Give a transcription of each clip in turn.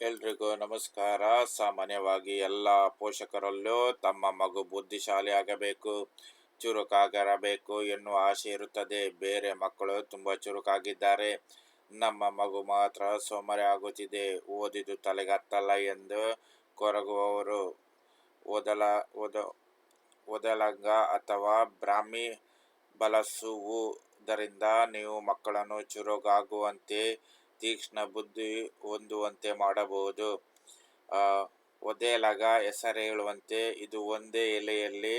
ಎಲ್ರಿಗೂ ನಮಸ್ಕಾರ. ಸಾಮಾನ್ಯವಾಗಿ ಎಲ್ಲ ಪೋಷಕರಲ್ಲೂ ತಮ್ಮ ಮಗು ಬುದ್ಧಿಶಾಲಿಯಾಗಬೇಕು ಚುರುಕಾಗಿರಬೇಕು ಎನ್ನುವ ಆಸೆ ಇರುತ್ತದೆ. ಬೇರೆ ಮಕ್ಕಳು ತುಂಬ ಚುರುಕಾಗಿದ್ದಾರೆ. ನಮ್ಮ ಮಗು ಮಾತ್ರ ಸೋಮಾರಿ ಆಗುತ್ತಿದೆ. ಓದಿದು ತಲೆಗತ್ತಲ್ಲ ಎಂದು ಕೊರಗುವವರು ಓದಲ, ಓದ, ಓದಲಂಗ ಅಥವಾ ಬ್ರಾಹ್ಮಿ ಬಳಸುವುದರಿಂದ ನೀವು ಮಕ್ಕಳನ್ನು ಚುರುಕಾಗುವಂತೆ ತೀಕ್ಷ್ಣ ಬುದ್ಧಿ ಹೊಂದುವಂತೆ ಮಾಡಬಹುದು. ಒದೆಲಗ ಹೆಸರೇಳುವಂತೆ ಇದು ಒಂದೇ ಎಲೆಯಲ್ಲಿ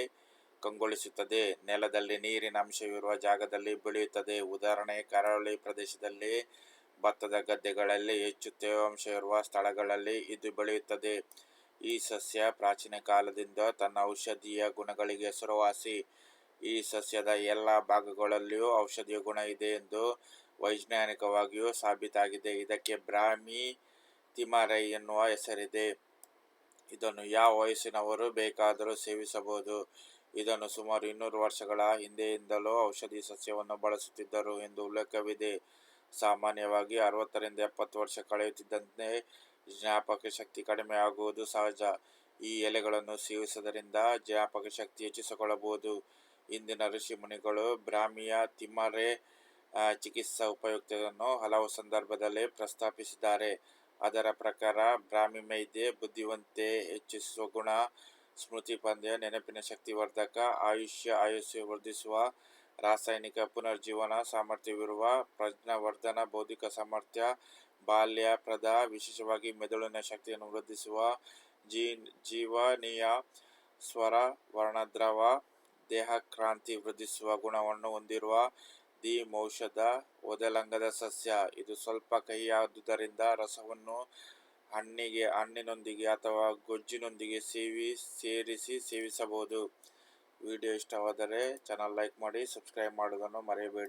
ಕಂಗೊಳಿಸುತ್ತದೆ. ನೆಲದಲ್ಲಿ ನೀರಿನ ಅಂಶವಿರುವ ಜಾಗದಲ್ಲಿ ಬೆಳೆಯುತ್ತದೆ. ಉದಾಹರಣೆ, ಕರಾವಳಿ ಪ್ರದೇಶದಲ್ಲಿ ಭತ್ತದ ಗದ್ದೆಗಳಲ್ಲಿ ಹೆಚ್ಚು ತೇವಾಂಶ ಇರುವ ಸ್ಥಳಗಳಲ್ಲಿ ಇದು ಬೆಳೆಯುತ್ತದೆ. ಈ ಸಸ್ಯ ಪ್ರಾಚೀನ ಕಾಲದಿಂದ ತನ್ನ ಔಷಧೀಯ ಗುಣಗಳಿಗೆ ಹೆಸರುವಾಸಿ. ಈ ಸಸ್ಯದ ಎಲ್ಲ ಭಾಗಗಳಲ್ಲಿಯೂ ಔಷಧೀಯ ಗುಣ ಇದೆ ಎಂದು ವೈಜ್ಞಾನಿಕವಾಗಿಯೂ ಸಾಬೀತಾಗಿದೆ. ಇದಕ್ಕೆ ಬ್ರಾಹ್ಮಿ ತಿಮರೈ ಎನ್ನುವ ಹೆಸರಿದೆ. ಇದನ್ನು ಯಾವ ವಯಸ್ಸಿನವರು ಬೇಕಾದರೂ ಸೇವಿಸಬಹುದು. ಇದನ್ನು ಸುಮಾರು ಇನ್ನೂರು ವರ್ಷಗಳ ಹಿಂದೆಯಿಂದಲೂ ಔಷಧಿ ಸಸ್ಯವನ್ನು ಬಳಸುತ್ತಿದ್ದರು ಎಂದು ಉಲ್ಲೇಖವಿದೆ. ಸಾಮಾನ್ಯವಾಗಿ ಅರವತ್ತರಿಂದ ಎಪ್ಪತ್ತು ವರ್ಷ ಕಳೆಯುತ್ತಿದ್ದಂತೆ ಜ್ಞಾಪಕ ಶಕ್ತಿ ಕಡಿಮೆಯಾಗುವುದು ಸಹಜ. ಈ ಎಲೆಗಳನ್ನು ಸೇವಿಸುವುದರಿಂದ ಜ್ಞಾಪಕ ಶಕ್ತಿ ಹೆಚ್ಚಿಸಿಕೊಳ್ಳಬಹುದು. ಇಂದಿನ ಋಷಿ ಮುನಿಗಳು ಬ್ರಾಹ್ಮಿಯ ತಿಮ್ಮರೆ ಚಿಕಿತ್ಸಾ ಉಪಯುಕ್ತತೆಯನ್ನು ಹಲವು ಸಂದರ್ಭದಲ್ಲಿ ಪ್ರಸ್ತಾಪಿಸಿದ್ದಾರೆ. ಅದರ ಪ್ರಕಾರ, ಬ್ರಾಹ್ಮಿ ಮೈದೆ ಬುದ್ಧಿವಂತೆ, ಹೆಚ್ಚಿಸುವ ಗುಣ, ಸ್ಮೃತಿ ಪಂದ್ಯ, ನೆನಪಿನ ಶಕ್ತಿ ವರ್ಧಕ, ಆಯುಷ್ಯ ಆಯುಷ್ಯ ವರ್ಧಿಸುವ, ರಾಸಾಯನಿಕ ಪುನರ್ಜೀವನ ಸಾಮರ್ಥ್ಯವಿರುವ, ಪ್ರಜ್ಞಾವರ್ಧನ, ಬೌದ್ಧಿಕ ಸಾಮರ್ಥ್ಯ, ಬಾಲ್ಯ, ಪ್ರದ, ವಿಶೇಷವಾಗಿ ಮೆದುಳಿನ ಶಕ್ತಿಯನ್ನು ವೃದ್ಧಿಸುವ ಜೀ ಜೀವನೀಯ ಸ್ವರ, ವರ್ಣದ್ರವ, ದೇಹಕ್ರಾಂತಿ ವೃದ್ಧಿಸುವ ಗುಣವನ್ನು ಹೊಂದಿರುವ ದಿ ಮೌಷಧ ಒದೆಲಂಗದ ಸಸ್ಯ. ಇದು ಸ್ವಲ್ಪ ಕಹಿಯಾದುದರಿಂದ ರಸವನ್ನು ಹಣ್ಣಿಗೆ, ಹಣ್ಣಿನೊಂದಿಗೆ ಅಥವಾ ಗೊಜ್ಜಿನೊಂದಿಗೆ ಸೇವಿ, ಸೇರಿಸಿ ಸೇವಿಸಬಹುದು. ವಿಡಿಯೋ ಇಷ್ಟವಾದರೆ ಚಾನಲ್ ಲೈಕ್ ಮಾಡಿ ಸಬ್ಸ್ಕ್ರೈಬ್ ಮಾಡುವುದನ್ನು ಮರೆಯಬೇಡಿ.